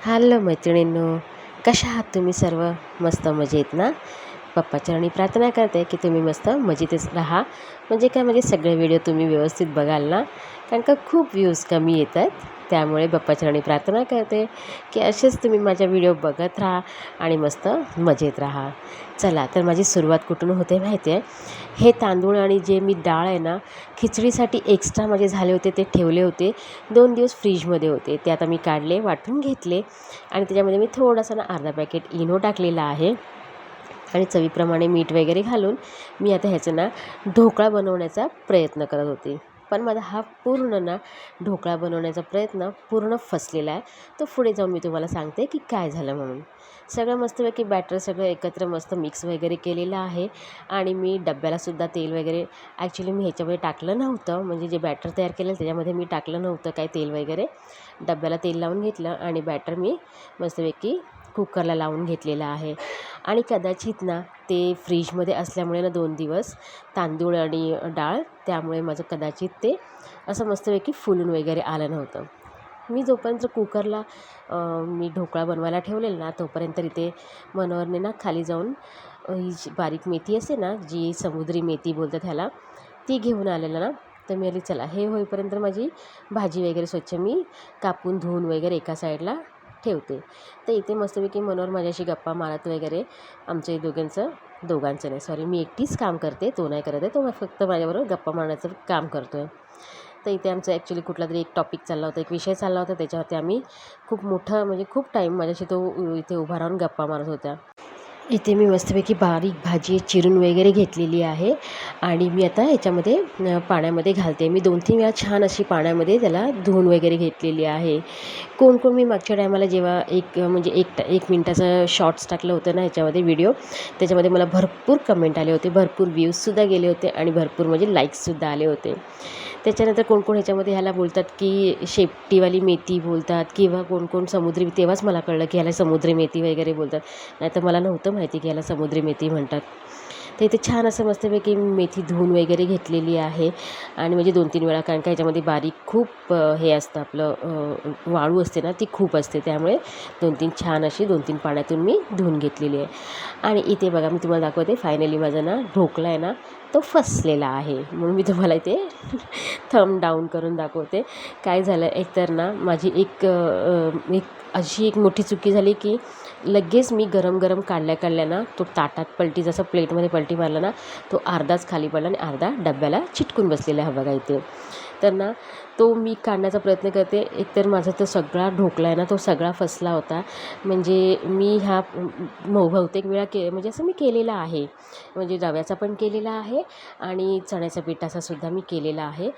Hello मैत्रिणींनो कशा आहात तुम्ही सर्व? मस्त मजेत ना? पप्पाच्या आणि प्रार्थना करते की तुम्ही मस्त मजेतच राहा. म्हणजे काय म्हणजे सगळे व्हिडिओ तुम्ही व्यवस्थित बघाल ना? कारण का खूप व्ह्यूज कमी येत आहेत त्यामुळे बाप्पाच्या प्रार्थना करते की असेच तुम्ही माझ्या व्हिडिओ बघत राहा आणि मस्त मजेत राहा. चला तर माझी सुरुवात कुठून होते माहिती आहे हे तांदूळ आणि जे मी डाळ आहे ना खिचडीसाठी एक्स्ट्रा माझे झाले होते ते ठेवले होते. दोन दिवस फ्रीजमध्ये होते. ते आता मी काढले वाटून घेतले आणि त्याच्यामध्ये मी थोडासा ना अर्धा पॅकेट इनो टाकलेला आहे आणि चवीप्रमाणे मीठ वगैरे घालून मी आता ह्याचं ना ढोकळा बनवण्याचा प्रयत्न करत होते. पण माझा हा पूर्ण ना ढोकळा बनवण्याचा प्रयत्न पूर्ण फसलेला आहे. तो पुढे जाऊन मी तुम्हाला सांगते की काय झालं म्हणून. सगळं मस्तपैकी बॅटर सगळं एकत्र मस्त मिक्स वगैरे केलेलं आहे. आणि मी डब्यालासुद्धा तेल वगैरे ॲक्च्युली मी ह्याच्यामध्ये टाकलं नव्हतं. म्हणजे जे बॅटर तयार केलं त्याच्यामध्ये मी टाकलं नव्हतं काय तेल वगैरे. डब्याला तेल लावून घेतलं आणि बॅटर मी मस्तपैकी कुकरला लावून घेतलेलं आहे. आणि कदाचित ना ते फ्रीजमध्ये असल्यामुळे ना दोन दिवस तांदूळ आणि डाळ त्यामुळे माझं कदाचित ते असं मस्तपैकी फुलून वगैरे आलं नव्हतं. मी जोपर्यंत कुकरला मी ढोकळा बनवायला ठेवलेला ना तोपर्यंत इथे मनोहरने ना खाली जाऊन ही जी बारीक मेथी असते ना जी समुद्री मेथी बोलतात ह्याला ती घेऊन आलेलं ना तर मी आली चला हे होईपर्यंत माझी भाजी वगैरे स्वच्छ मी कापून धुवून वगैरे एका साईडला ठेवते. तर इथे मस्तपैकी मनोहर माझ्याशी गप्पा मारत वगैरे आमच्या दोघांचं दोघांचं नाही सॉरी मी एकटीच काम करते तो नाही करत आहे तो फक्त माझ्याबरोबर गप्पा मारण्याचं काम करतो आहे तर इथे आमचं ॲक्च्युली कुठला तरी एक टॉपिक चालला होता एक विषय चालला होता त्याच्यावरती आम्ही खूप मोठं म्हणजे खूप टाईम माझ्याशी तो इथे उभा राहून गप्पा मारत होता इथे मी मस्तपैकी बारीक भाजी चिरून वगैरे घेतलेली आहे. आणि मी आता ह्याच्यामध्ये पाण्यामध्ये घालते. मी दोन तीन वेळा छान अशी पाण्यामध्ये त्याला धुवून वगैरे घेतलेली आहे. कोण कोण मी मागच्या टायमाला जेव्हा एक म्हणजे एक एक मिनटाचं शॉर्ट्स टाकलं होतं ना ह्याच्यामध्ये व्हिडिओ त्याच्यामध्ये मला भरपूर कमेंट आले होते. भरपूर व्ह्यूजसुद्धा गेले होते आणि भरपूर म्हणजे लाईक्ससुद्धा आले होते. त्याच्यानंतर कोण कोण ह्याच्यामध्ये ह्याला बोलतात की शेपटीवाली मेथी बोलतात किंवा कोण कोण समुद्री तेव्हाच मला कळलं की ह्याला समुद्री मेथी वगैरे बोलतात. नाहीतर मला नव्हतं माहिती की ह्याला समुद्री मेथी म्हणतात. तर इथे छान असं मस्तपैकी मेथी धुवून वगैरे घेतलेली आहे. आणि म्हणजे दोन तीन वेळा कारण का याच्यामध्ये बारीक खूप हे असतं आपलं वाळू असते ना ती खूप असते. त्यामुळे दोन तीन छान अशी दोन तीन पाण्यातून मी धुवून घेतलेली आहे. आणि इथे बघा मी तुम्हाला दाखवते फायनली माझा ना ढोकला आहे ना तो फसलेला आहे. म्हणून मी तुम्हाला इथे थम डाऊन करून दाखवते. काय झालं एकतर ना माझी एक एक अशी एक मोठी चुकी झाली की लगेच मी गरम गरम काढल्या काढल्या ना तो ताटात पलटी जसं प्लेटमध्ये पलटी मारला ना तो अर्धाच खाली पडला आणि अर्धा डब्याला चिटकून बसलेला हा बघा इथे. तर ना तो मी काढण्याचा प्रयत्न करते. एकतर माझा तो सगळा ढोकला आहे ना तो सगळा फसला होता. म्हणजे मी ह्या बहुतेक वेळा के म्हणजे असं मी केलेला आहे. म्हणजे रव्याचा पण केलेला आहे आणि चण्याचा पिठाचा सुद्धा मी केलेला आहे.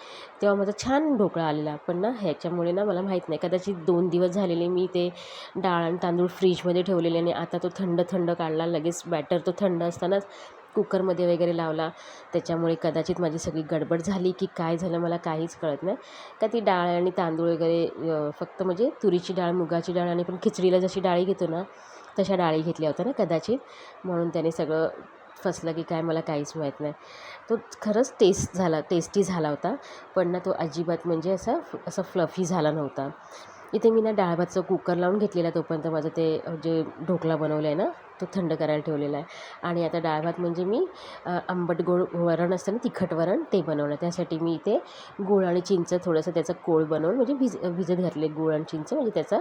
तेव्हा माझा छान ढोकळा आलेला. पण ना ह्याच्यामुळे ना मला माहीत नाही. कदाचित दोन दिवस झालेले मी ते डाळ आणि तांदूळ फ्रीजमध्ये ठेवलेले आणि आता तो थंड थंड काढला. लगेच बॅटर तो थंड असतानाच कुकरमध्ये वगैरे लावला. त्याच्यामुळे कदाचित माझी सगळी गडबड झाली की काय झालं मला काहीच कळत नाही. का ती डाळ आणि तांदूळ वगैरे फक्त म्हणजे तुरीची डाळ मुगाची डाळ आणि पण खिचडीला जशी डाळी घेतो ना तशा डाळी घेतल्या होत्या ना कदाचित. म्हणून त्याने सगळं फसलं की काय मला काहीच माहीत नाही. तो खरंच टेस्ट झाला टेस्टी झाला होता. पण ना तो अजिबात म्हणजे असा असा फ्लफी झाला नव्हता. इथे मी ना डाळ भातचं कुकर लावून घेतलेला तोपर्यंत माझं ते जे ढोकळा बनवलं आहे ना तो थंड करायला ठेवलेला आहे. आणि आता डाळ भात म्हणजे मी आंबट गोड वरण असतं ना तिखट वरण ते बनवलं. त्यासाठी मी इथे गूळ आणि चिंच थोडंसं त्याचं कोळ बनवून म्हणजे भिज भिजत घातले गूळ आणि चिंच म्हणजे त्याचा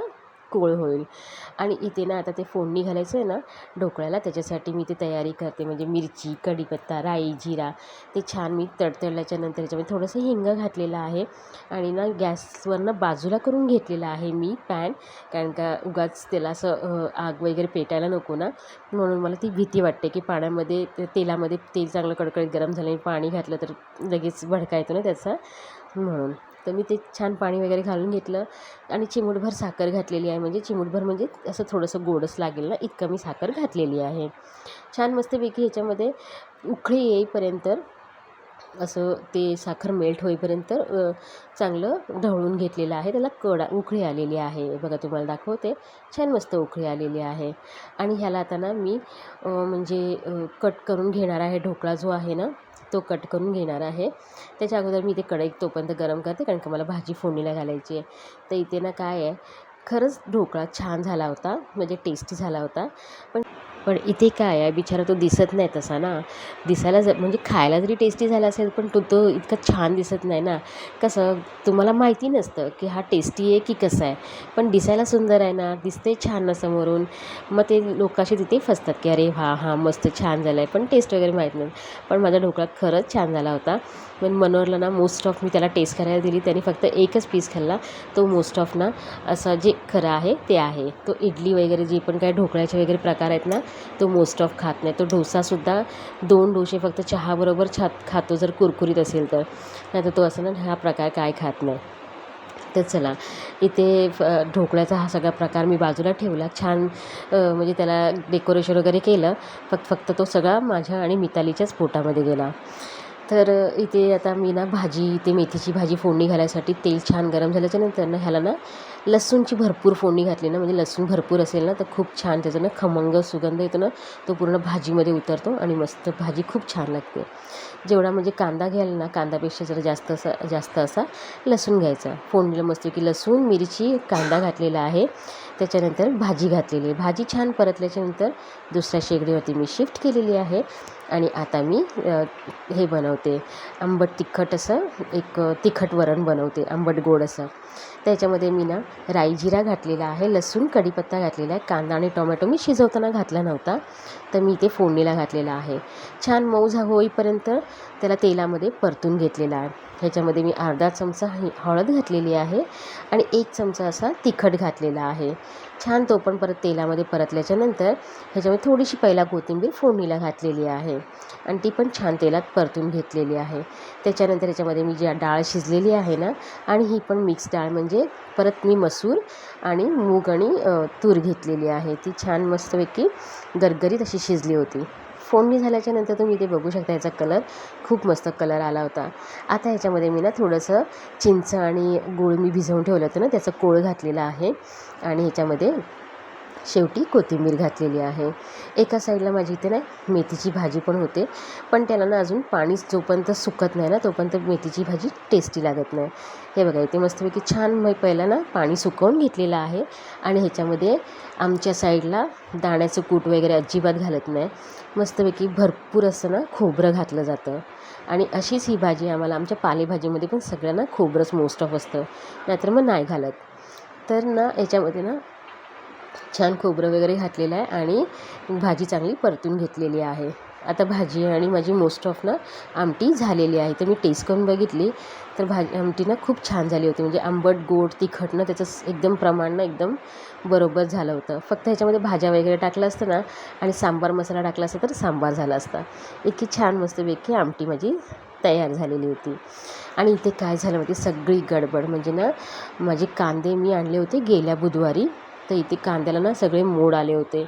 कोळ होईल. आणि इथे ना आता ते फोडणी घालायचं आहे ना ढोकळ्याला त्याच्यासाठी मी ते तयारी करते. म्हणजे मिरची कढीपत्ता राई जिरा ते छान मी तडतडल्याच्या नंतर त्याच्यामध्ये थोडंसं हिंग घातलेलं आहे. आणि ना गॅसवरनं बाजूला करून घेतलेलं आहे मी पॅन कारण का उगाच त्याला असं आग वगैरे पेटायला नको ना. म्हणून मला ती भीती वाटते की पाण्यामध्ये तेलामध्ये तेल चांगलं कडकडीत गरम झालं आणि पाणी घातलं तर लगेच भडका येतो ना त्याचा. म्हणून. तर मी ते छान पाणी वगैरे घालून घेतलं आणि चिमूटभर साखर घातलेली आहे. म्हणजे चिमूटभर म्हणजे असं थोडंसं गोडच लागेल ना इतकं मी साखर घातलेली आहे. छान मस्तपैकी ह्याच्यामध्ये उखळी येईपर्यंत असं ते साखर मेल्ट होईपर्यंत चांगलं ढवळून घेतलेलं आहे. त्याला कडा उकळी आलेली आहे. बघा तुम्हाला दाखवते. छान मस्त उकळी आलेली आहे. आणि ह्याला आता ना मी म्हणजे कट करून घेणार आहे ढोकळा जो आहे ना तो कट करून घेणार आहे. त्याच्या अगोदर मी इथे कढई तोपर्यंत गरम करते कारण का मला भाजी फोडणीला घालायची आहे. तर इथे ना काय आहे खरंच ढोकळा छान झाला होता म्हणजे टेस्टी झाला होता. पण पण इथे काय आहे? बिचारा तो दिसत नाही तसा ना. दिसायला ज म्हणजे खायला जरी टेस्टी झाला असेल पण तो तो इतका छान दिसत नाही ना. कसं तुम्हाला माहिती नसतं की हा टेस्टी आहे की कसा आहे. पण दिसायला सुंदर आहे ना. दिसते छान ना समोरून. मग ते लोकांशी तिथे फसतात की अरे हा हा मस्त छान झालं आहे पण टेस्ट वगैरे माहीत नाही. पण माझा ढोकळा खरंच छान झाला होता. पण मनोहरला ना मोस्ट ऑफ मी त्याला टेस्ट करायला दिली. त्याने फक्त एकच पीस खाल्ला. तो मोस्ट ऑफ ना असं जे खरं आहे ते आहे. तो इडली वगैरे जे पण काय ढोकळ्याचे वगैरे प्रकार आहेत ना तो मोस्ट ऑफ खात नाही. तो डोसासुद्धा दोन डोसे फक्त चहाबरोबर छात खातो जर कुरकुरीत असेल तर. नाही तर तो असं ना हा प्रकार काय खात नाही. तर चला इथे ढोकळ्याचा हा सगळा प्रकार मी बाजूला ठेवला. छान म्हणजे त्याला डेकोरेशन वगैरे केलं. फक्त फक्त तो सगळा माझ्या आणि मितालीच्याच पोटामध्ये गेला. तर इथे आता मी ना भाजी इथे मेथीची भाजी फोडणी घालायसाठी तेल छान गरम झाल्याच्यानंतर ना ह्याला ना लसूणची भरपूर फोडणी घातली ना म्हणजे लसूण भरपूर असेल ना तर खूप छान त्याचा ना खमंग सुगंध येतो ना तो पूर्ण भाजीमध्ये उतरतो आणि मस्त भाजी खूप छान लागते. जेवढा म्हणजे कांदा घ्याल ना कांदापेक्षा जरा जास्त असा जास्त असा लसूण घ्यायचा. फोडणीला मस्त की लसूण मिरची कांदा घातलेला आहे. त्याच्यानंतर भाजी घातलेली आहे. भाजी छान परतल्याच्यानंतर दुसऱ्या शेगडीवरती मी शिफ्ट केलेली आहे. आणि आता मी हे बनवते. आंबट तिखट असं एक तिखट वरण बनवते आंबट गोड असं. त्याच्यामध्ये मी ना राई जिरा घातलेला आहे लसूण कढीपत्ता घातलेला आहे कांदा आणि टोमॅटो मी शिजवताना घातला नव्हता तर मी ते फोडणीला घातलेला आहे. छान मऊ झा होईपर्यंत त्याला तेलामध्ये परतून घेतलेला आहे. ह्याच्यामध्ये मी अर्धा चमचा हळद घातलेली आहे आणि एक चमचा असा तिखट घातलेला आहे. छान तो पण परत तेलामध्ये परतल्याच्यानंतर ह्याच्यामध्ये थोडीशी पहिला कोथिंबीर फोडणीला घातलेली आहे आणि ती पण छान तेलात परतून घेतलेली आहे. त्याच्यानंतर ह्याच्यामध्ये मी जी डाळ शिजलेली आहे ना आणि ही पण मिक्स डाळ म्हणजे परत मी मसूर आणि मूग आणि तूर घेतलेली आहे. ती छान मस्तपैकी गरगरीत अशी शिजली होती. फोडणी मी झाल्याच्यानंतर तुम्ही ते बघू शकता याचा कलर. खूप मस्त कलर आला होता. आता ह्याच्यामध्ये मी ना थोडंसं चिंच आणि गूळ मी भिजवून ठेवलं होतं ना त्याचं कोळ घातलेलं आहे. आणि ह्याच्यामध्ये शेवटी कोथिंबीर घातलेली आहे. एका साईडला माझी इथे ना मेथीची भाजी पण होते. पण त्याला ना अजून पाणी जोपर्यंत सुकत नाही ना तोपर्यंत मेथीची भाजी टेस्टी लागत नाही. हे बघा इथे मस्तपैकी छान मी पहिला ना पाणी सुकवून घेतलेलं आहे. आणि ह्याच्यामध्ये आमच्या साईडला दाण्याचं कूट वगैरे अजिबात घालत नाही. मस्तपैकी भरपूर असं ना खोबरं घातलं जातं. आणि अशीच ही भाजी आम्हाला आमच्या पालेभाजीमध्ये पण सगळ्यांना खोबरंच मोस्ट ऑफ असतं. नाहीतर मग नाही घालत. तर ना याच्यामध्ये ना छान खोबरं वगैरे घातलेलं आहे आणि भाजी चांगली परतून घेतलेली आहे. आता भाजी आणि माझी मोस्ट ऑफ ना आमटी झालेली आहे. तर मी टेस्ट करून बघितली. तर भाजी आमटी ना खूप छान झाली होती. म्हणजे आंबट गोड तिखट ना त्याचं एकदम प्रमाण ना एकदम बरोबर झालं होतं. फक्त ह्याच्यामध्ये भाज्या वगैरे टाकलं असतं ना आणि सांबार मसाला टाकला असता तर सांबार झाला असता. इतकी छान मस्तपैकी आमटी माझी तयार झालेली होती. आणि इथे काय झालं होती सगळी गडबड. म्हणजे ना माझे कांदे मी आणले होते गेल्या बुधवारी. तर इथे कांद्याला ना सगळे मोड आले होते.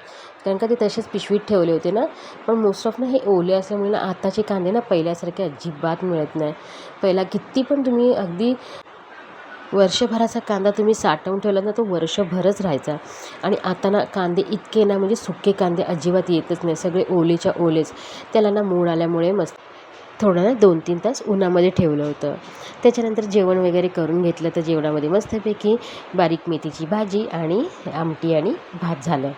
कारण का ते तसेच पिशवीत ठेवले होते ना. पण मोस्ट ऑफ ना हे ओले असल्यामुळे ना आताचे कांदे ना पहिल्यासारखे अजिबात मिळत नाही. पहिला किती पण तुम्ही अगदी वर्षभराचा कांदा तुम्ही साठवून ठेवला ना तो वर्षभरच राहायचा. आणि आता ना कांदे इतके ना म्हणजे सुके कांदे अजिबात येतच नाही. सगळे ओलेच्या ओलेच. त्याला ना मूळ आल्यामुळे मस्त. थोडं ना दोन तीन तास उन्हामध्ये ठेवलं होतं. त्याच्यानंतर जेवण वगैरे करून घेतलं तर जेवणामध्ये मस्तपैकी बारीक मेथीची भाजी आणि आमटी आणि भात झालं.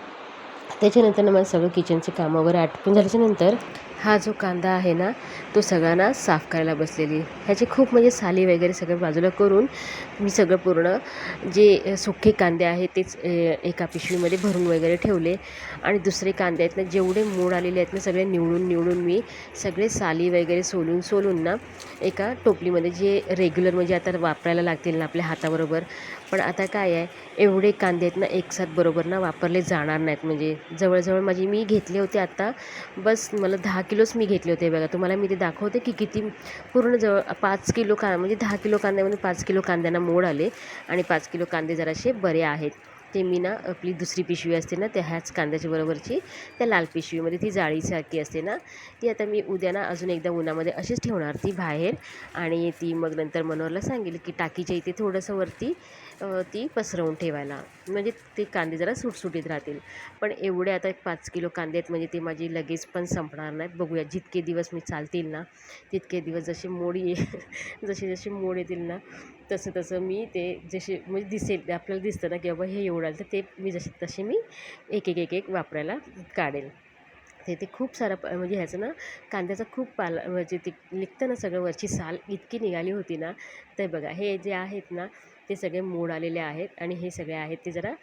त्याच्यानंतर मला सगळं किचनचे कामं वगैरे आटपून झाल्याच्यानंतर हा जो कांदा आहे ना तो सगळ्यांना साफ करायला बसलेली. ह्याचे खूप म्हणजे साली वगैरे सगळं बाजूला करून मी सगळं पूर्ण जे सुखे कांदे आहेत तेच एका पिशवीमध्ये भरून वगैरे ठेवले. आणि दुसरे कांदे आहेत ना जेवढे मूड आलेले आहेत ना सगळे निवडून निवडून मी सगळे साली वगैरे सोलून सोलून ना एका टोपलीमध्ये जे रेग्युलर म्हणजे आता वापरायला लागतील ना आपल्या हाताबरोबर. पण आता काय आहे एवढे कांदे आहेत ना एकसाथ बरोबर ना वापरले जाणार नाहीत. म्हणजे जवळजवळ माझी मी घेतले होते आता बस मला दहा किलोच मी घेतले होते बघा. तुम्हाला मी ते दाखवते की किती पूर्ण जवळ पाच किलो का म्हणजे दहा किलो कांद्यामध्ये पाच किलो कांद्यांना मोड आले आणि पाच किलो कांदे जरासे बरे आहेत. ते मी ना आपली दुसरी पिशवी असते ना त्या ह्याच कांद्याच्या बरोबरची त्या लाल पिशवीमध्ये ती जाळीसारखी असते ना ती आता मी उद्या ना अजून एकदा उन्हामध्ये अशीच ठेवणार ती बाहेर. आणि ती मग नंतर मनोहरला सांगेल की टाकीच्या इथे थोडंसं वरती ती पसरवून ठेवायला. म्हणजे ते कांदे जरा सुटसुटीत राहतील. पण एवढे आता एक पाच किलो कांदे आहेत म्हणजे ते माझी लगेच पण संपणार नाहीत. बघूया जितके दिवस मी चालतील ना तितके दिवस जसे मोड ये जसे जसे मोड येतील ना तसं तसं मी ते जसे म्हणजे दिसेल आपल्याला दिसतं ना की बाबा हे एवढं आलं तर ते मी जसे तसे मी एक एक एक एक वापरायला काढेल. ते ते खूप सारा प म्हणजे ह्याचं ना कांद्याचा खूप पाला म्हणजे ते निघतं ना सगळं वरची साल इतकी निघाली होती ना ते बघा हे जे आहेत ना ते सगळे मोड आलेले आहेत आणि हे सगळे आहेत ते जरा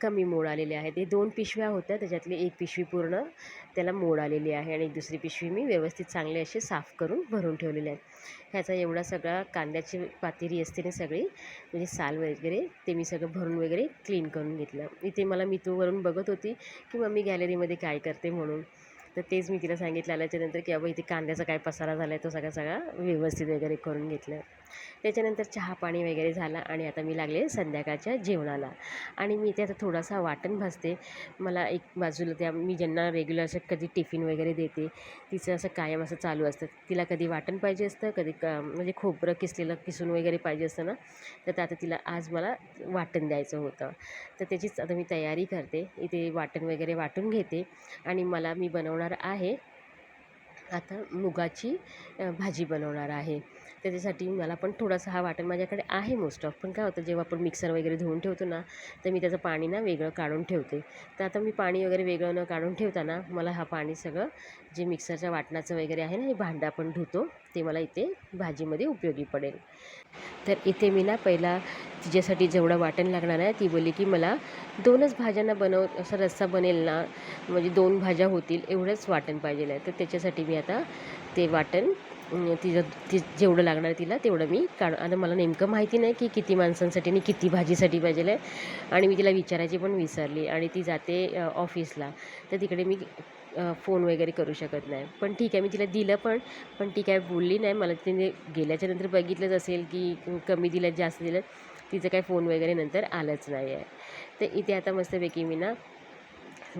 कमी मोड आलेले आहेत. हे दोन पिशव्या होत्या त्याच्यातली एक पिशवी पूर्ण त्याला मोड आलेली आहे आणि दुसरी पिशवी मी व्यवस्थित चांगले असे साफ करून भरून ठेवलेले आहेत ह्याचा एवढा सगळा कांद्याची पातेरी असते ना सगळी म्हणजे साल वगैरे ते मी सगळं भरून वगैरे क्लीन करून घेतलं. इथे मला मितूवरून बघत होती की मम्मी गॅलरीमध्ये काय करते म्हणून. तर तेच मी तिला सांगितलं आल्याच्यानंतर की अबा इथे कांद्याचा काय पसारा झाला आहे तो सगळा सगळा व्यवस्थित वगैरे करून घेतलं त्याच्यानंतर चहा पाणी वगैरे झालं आणि आता मी लागले संध्याकाळच्या जेवणाला. आणि मी इथे आता थोडासा वाटण भाजते. मला एक बाजूला त्या मी ज्यांना रेग्युलर असं कधी टिफिन वगैरे देते तिचं असं कायम असं चालू असतं. तिला कधी वाटण पाहिजे असतं कधी क म्हणजे खोबरं किसलेलं किसून वगैरे पाहिजे असतं ना तर आता तिला आज मला वाटण द्यायचं होतं. तर त्याचीच आता मी तयारी करते. इथे वाटण वगैरे वाटून घेते आणि मला मी बनवणार आहे. आता मुगाची भाजी बनवणार आहे. त्याच्यासाठी मला पण थोडासा हा वाटण माझ्याकडे आहे मोस्ट ऑफ पण काय होतं जेव्हा आपण मिक्सर वगैरे धुवून ठेवतो ना तर मी त्याचं पाणी ना वेगळं काढून ठेवते. तर आता मी पाणी वगैरे वेगळं न काढून ठेवताना मला हा पाणी सगळं जे मिक्सरच्या वाटणाचं वगैरे आहे ना हे भांडं आपण धुतो ते मला इथे भाजीमध्ये उपयोगी पडेल. तर इथे मी ना पहिला तिच्यासाठी जेवढं वाटण लागणार आहे ती बोलली की मला दोनच भाज्यांना बनव असा रस्सा बनेल ना म्हणजे दोन भाज्या होतील एवढंच वाटण पाहिजे आहे. तर त्याच्यासाठी मी आता ते वाटण तिचं ती जेवढं लागणार आहे तिला तेवढं मी काढ आता मला नेमकं माहिती नाही की किती माणसांसाठी आणि किती भाजीसाठी पाहिजे आहे. आणि मी तिला विचारायची पण विसरली आणि ती जाते ऑफिसला. तर तिकडे मी फोन वगैरे करू शकत नाही. पण ठीक आहे मी तिला दिलं पण पण ती काय बोलली नाही. मला तिने गेल्याच्यानंतर बघितलंच असेल की कमी दिलं जास्त दिलं. तिचं काय फोन वगैरे नंतर आलंच नाही आहे तर इथे आता मस्तपैकी मी ना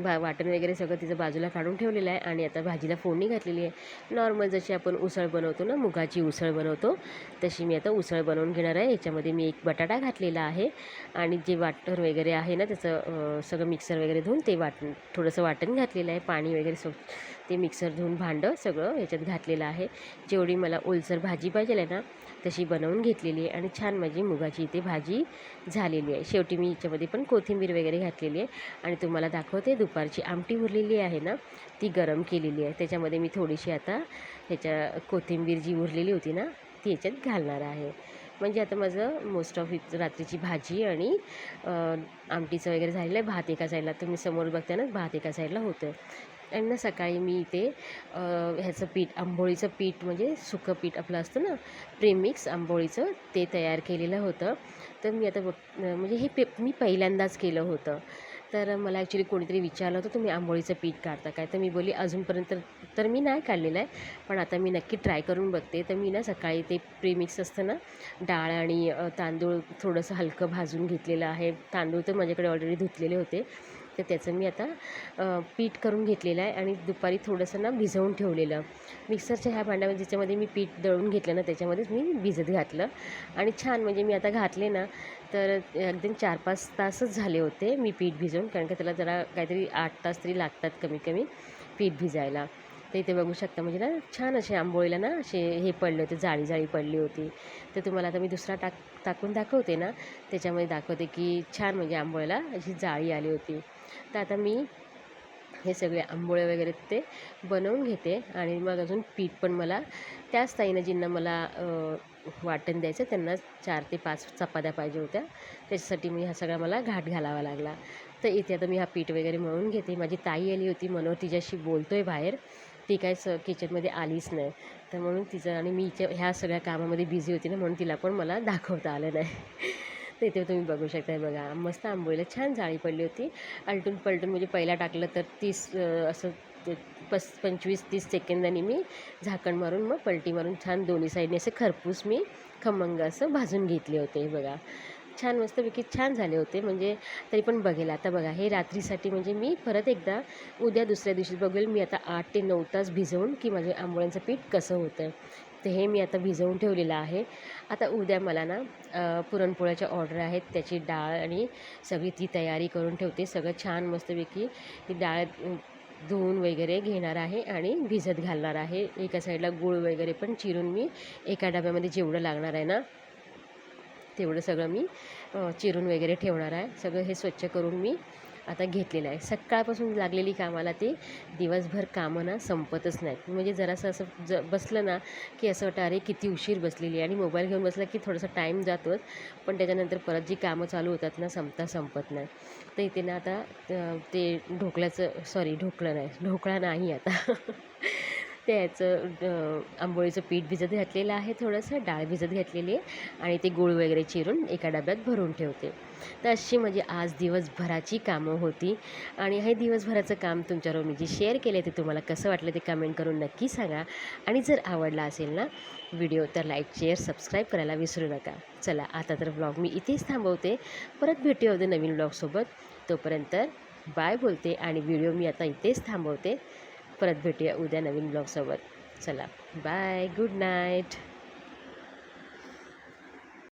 बा वाटण वगैरे सगळं तिचं बाजूला काढून ठेवलेलं आहे आणि आता भाजीला फोडणी घातलेली आहे. नॉर्मल जशी आपण उसळ बनवतो ना मुगाची उसळ बनवतो तशी मी आता उसळ बनवून घेणार आहे. याच्यामध्ये मी एक बटाटा घातलेला आहे आणि जे वाटण वगैरे आहे ना त्याचं सगळं मिक्सर वगैरे धुवून ते वाटण थोडंसं वाटण घातलेलं आहे पाणी वगैरे सो ते मिक्सर धुवून भांडं सगळं ह्याच्यात घातलेलं आहे. जेवढी मला ओलसर भाजी पाहिजे आहे ना तशी बनवून घेतलेली आहे आणि छान माझी मुगाची इथे भाजी झालेली आहे. शेवटी मी याच्यामध्ये पण कोथिंबीर वगैरे घातलेली आहे आणि तुम्हाला दाखवते दुपारची आमटी उरलेली आहे ना ती गरम केलेली आहे. त्याच्यामध्ये मी थोडीशी आता ह्याच्या कोथिंबीर जी उरलेली होती ना ती याच्यात घालणार आहे. म्हणजे आता माझं मोस्ट ऑफ रात्रीची भाजी आणि आमटीचं वगैरे झालेलं आहे. भात एका साईडला तुम्ही समोर बघता ना भात एका साईडला होतं आणि ना सकाळी मी इथे ह्याचं पीठ आंबोळीचं पीठ म्हणजे सुकं पीठ आपलं असतं ना प्रेमिक्स आंबोळीचं ते तयार केलेलं होतं. तर मी आता बघ म्हणजे हे पे मी पहिल्यांदाच केलं होतं. तर मला ॲक्च्युली कोणीतरी विचारलं होतं तुम्ही आंबोळीचं पीठ काढता काय? तर मी बोलली अजूनपर्यंत तर मी नाही काढलेलं आहे पण आता मी नक्की ट्राय करून बघते. तर मी ना सकाळी ते प्रेमिक्स असतं ना डाळ आणि तांदूळ थोडंसं हलकं भाजून घेतलेलं आहे. तांदूळ तर माझ्याकडे ऑलरेडी धुतलेले होते. तर त्याचं मी आता पीठ करून घेतलेलं आहे आणि दुपारी थोडंसं ना भिजवून ठेवलेलं. मिक्सरच्या ह्या भांड्यामध्ये ज्याच्यामध्ये मी पीठ दळून घेतलं ना त्याच्यामध्येच मी भिजत घातलं. आणि छान म्हणजे मी आता घातले ना तर अगदी चार पाच तासच झाले होते मी पीठ भिजवून कारण का त्याला जरा काहीतरी आठ तास तरी लागतात कमी कमी पीठ भिजायला. तर इथे बघू शकता म्हणजे ना छान असे आंबोळीला ना असे हे पडले होते जाळी जाळी पडली होती. तर तुम्हाला आता मी दुसरा टाक टाकून दाखवते ना. त्याच्यामध्ये दाखवते की छान म्हणजे आंबोळीला अशी जाळी आली होती. तर आता मी हे सगळे आंबोळे वगैरे ते बनवून घेते आणि मग अजून पीठ पण मला त्याच ताईनं जिंना मला वाटण द्यायचं त्यांना चार ते पाच चपात्या पाहिजे होत्या. त्याच्यासाठी मी हा सगळा मला घाट घालावा लागला. तर इथे आता मी हा पीठ वगैरे मळून घेते. माझी ताई आली होती मनोहर तिच्याशी बोलतो आहे बाहेर. ती काय स किचनमध्ये आलीच नाही. तर म्हणून तिचं आणि मी हिच्या ह्या सगळ्या कामामध्ये बिझी होती ना म्हणून तिला पण मला दाखवता आलं नाही. तर इथे तुम्ही बघू शकता बघा मस्त आंबोळीला छान जाळी पडली होती. आलटून पलटून म्हणजे पहिला टाकलं तर तीस असं पस पंचवीस तीस सेकंदांनी मी झाकण मारून मग पलटी मारून छान दोन्ही साईडने असे खरपूस मी खमंग असं भाजून घेतले होते बघा. छान मस्तपैकी छान झाले होते. म्हणजे तरी पण बघेल. आता बघा हे रात्रीसाठी म्हणजे मी परत एकदा उद्या दुसऱ्या दिवशी बघेल. मी आता आठ ते नऊ तास भिजवून की माझे आंबोळ्यांचं पीठ कसं होतं तर हे मी आता भिजवून ठेवलेलं आहे. आता उद्या मला ना पुरणपोळ्याच्या ऑर्डर आहेत. त्याची डाळ आणि सगळी ती तयारी करून ठेवते. सगळं छान मस्तपैकी ती डाळ धुवून वगैरे घेणार आहे आणि भिजत घालणार आहे. एका साईडला गूळ वगैरे पण चिरून मी एका डब्यामध्ये जेवढं लागणार आहे ना तेवढं सगळं मी चिरून वगैरे ठेवणार आहे. सगळं हे स्वच्छ करून मी आता घेतलेलं आहे. सकाळपासून लागलेली कामाला ते दिवसभर कामं ना संपतच नाहीत. म्हणजे जरासं असं ज बसलं ना की असं वाटतं अरे किती उशीर बसलेली आहे. आणि मोबाईल घेऊन बसला की थोडासा टाईम जातोच. पण त्याच्यानंतर परत जी कामं चालू होतात ना संपता संपत नाही. तर इथे ना आता ते ढोकल्याचं सॉरी ढोकळं नाही. ढोकळा नाही आता. त्याचं आंबोळीचं पीठ भिजत घातलेलं आहे थोडंसं डाळ भिजत घातलेली आहे आणि ते गूळ वगैरे चिरून एका डब्यात भरून ठेवते. तर अशी म्हणजे आज दिवसभराची कामं होती आणि हे दिवसभराचं काम तुमच्याबरोबर मी जे शेअर केले ते तुम्हाला कसं वाटलं ते कमेंट करून नक्की सांगा. आणि जर आवडला असेल ना व्हिडिओ तर लाईक शेअर सबस्क्राईब करायला विसरू नका. चला आता तर ब्लॉग मी इथेच थांबवते. परत भेटू होते नवीन ब्लॉगसोबत. तोपर्यंत बाय बोलते आणि व्हिडिओ मी आता इथेच थांबवते. परत भेटूया उद्या नवीन ब्लॉगसोबत चला बाय गुड नाईट